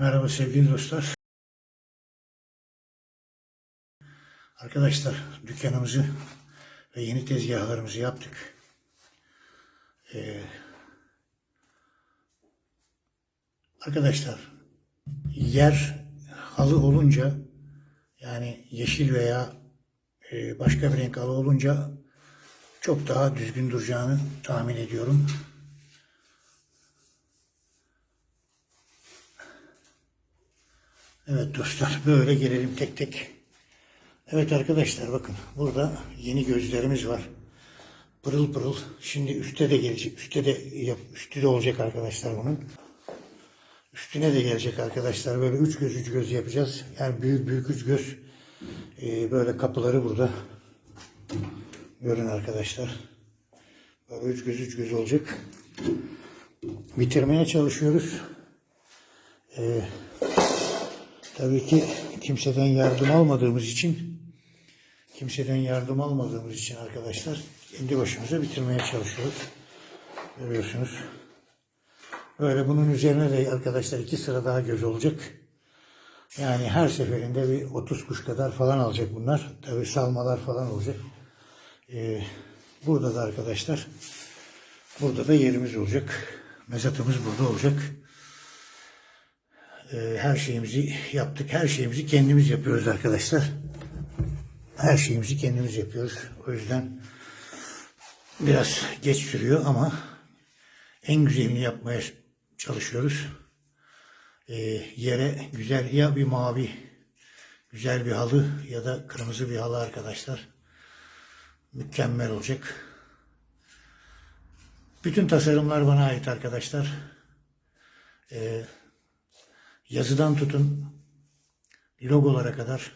Merhaba sevgili dostlar. Arkadaşlar dükkanımızı ve yeni tezgahlarımızı yaptık. Ee, arkadaşlar yer halı olunca yani yeşil veya e, başka bir renk halı olunca çok daha düzgün duracağını tahmin ediyorum. Evet dostlar böyle gelelim tek tek. Evet arkadaşlar bakın burada yeni gözlerimiz var. Pırıl pırıl. Şimdi üstte de gelecek. Üstte de yap, üstü de olacak arkadaşlar bunun. Üstüne de gelecek arkadaşlar. Böyle üç göz üç göz yapacağız. Yani büyük büyük üç göz. Ee, böyle kapıları burada. Görün arkadaşlar. Böyle üç göz üç göz olacak. Bitirmeye çalışıyoruz. Ee, Tabii ki kimseden yardım almadığımız için kimseden yardım almadığımız için arkadaşlar kendi başımıza bitirmeye çalışıyoruz. Görüyorsunuz. Böyle bunun üzerine de arkadaşlar iki sıra daha göz olacak. Yani her seferinde bir 30 kuş kadar falan alacak bunlar. Tabii salmalar falan olacak. Ee, burada da arkadaşlar burada da yerimiz olacak. Mezatımız burada olacak. Ee, her şeyimizi yaptık. Her şeyimizi kendimiz yapıyoruz arkadaşlar. Her şeyimizi kendimiz yapıyoruz. O yüzden biraz geç sürüyor ama en güzelini yapmaya çalışıyoruz. Ee, yere güzel ya bir mavi güzel bir halı ya da kırmızı bir halı arkadaşlar. Mükemmel olacak. Bütün tasarımlar bana ait arkadaşlar. Ee, yazıdan tutun logolara kadar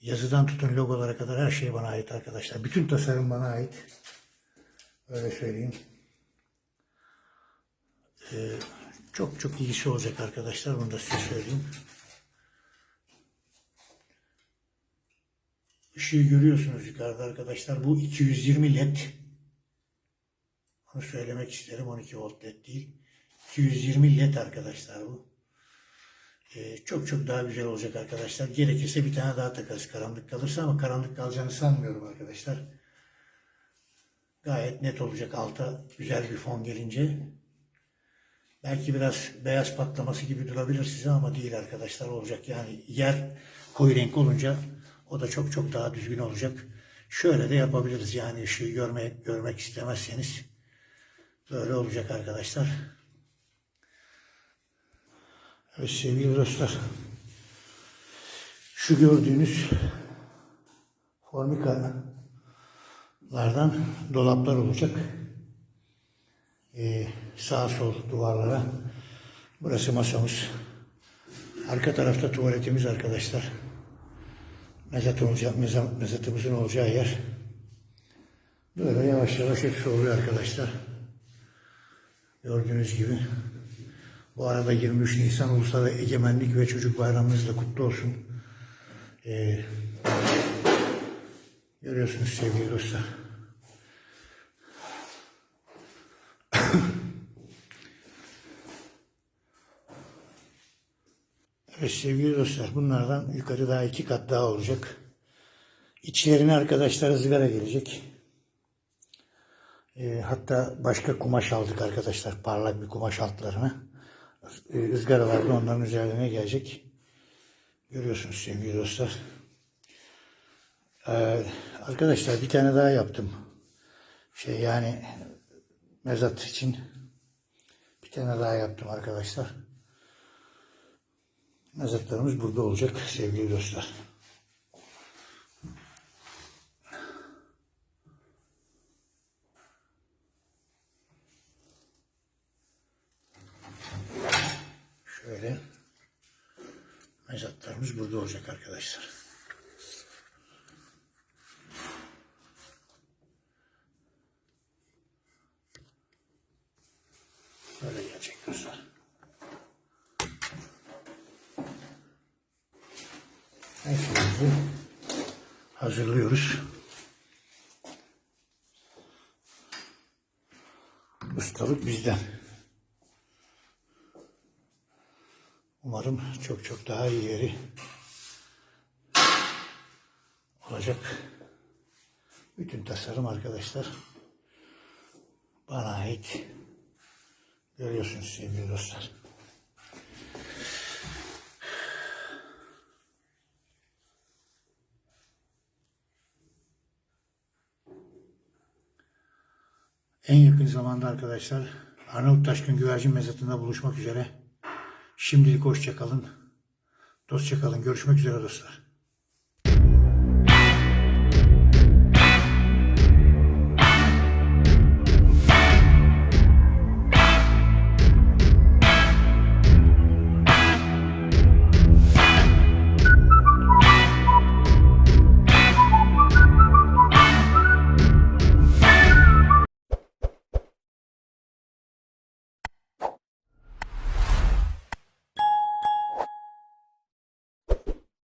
yazıdan tutun logolara kadar her şey bana ait arkadaşlar. Bütün tasarım bana ait. Öyle söyleyeyim. Ee, çok çok iyisi olacak arkadaşlar. Bunu da size söyleyeyim. Işığı görüyorsunuz yukarıda arkadaşlar. Bu 220 led. Onu söylemek isterim. 12 volt led değil. 220 led arkadaşlar bu. Ee, çok çok daha güzel olacak arkadaşlar. Gerekirse bir tane daha takarız karanlık kalırsa ama karanlık kalacağını sanmıyorum arkadaşlar. Gayet net olacak alta güzel bir fon gelince. Belki biraz beyaz patlaması gibi durabilir size ama değil arkadaşlar olacak. Yani yer koyu renk olunca o da çok çok daha düzgün olacak. Şöyle de yapabiliriz yani ışığı görmek, görmek istemezseniz. Böyle olacak arkadaşlar. Evet sevgili dostlar. Şu gördüğünüz formikalardan dolaplar olacak. Ee, sağ sol duvarlara. Burası masamız. Arka tarafta tuvaletimiz arkadaşlar. Mezat olacak, meza- mezatımızın olacağı yer. Böyle yavaş yavaş hepsi oluyor arkadaşlar. Gördüğünüz gibi. Bu arada 23 Nisan Ulusal Egemenlik ve Çocuk Bayramınız da kutlu olsun. Ee, görüyorsunuz sevgili dostlar. Evet sevgili dostlar bunlardan yukarı daha iki kat daha olacak. İçlerine arkadaşlar ızgara gelecek. Ee, hatta başka kumaş aldık arkadaşlar. Parlak bir kumaş altlarına. Ee, ızgaralar da onların üzerine gelecek. Görüyorsunuz sevgili dostlar. Ee, arkadaşlar bir tane daha yaptım. Şey yani mezat için bir tane daha yaptım arkadaşlar. Mezatlarımız burada olacak sevgili dostlar. Şöyle mezatlarımız burada olacak arkadaşlar. Böyle gelecek dostlar. Her şeyimizi hazırlıyoruz. Ustalık bizden. Umarım çok çok daha iyileri olacak. Bütün tasarım arkadaşlar bana ait. Görüyorsunuz sevgili dostlar. En yakın zamanda arkadaşlar Arnavut Taşkın Güvercin Mezatı'nda buluşmak üzere. Şimdilik hoşça kalın. Dostça kalın. Görüşmek üzere dostlar.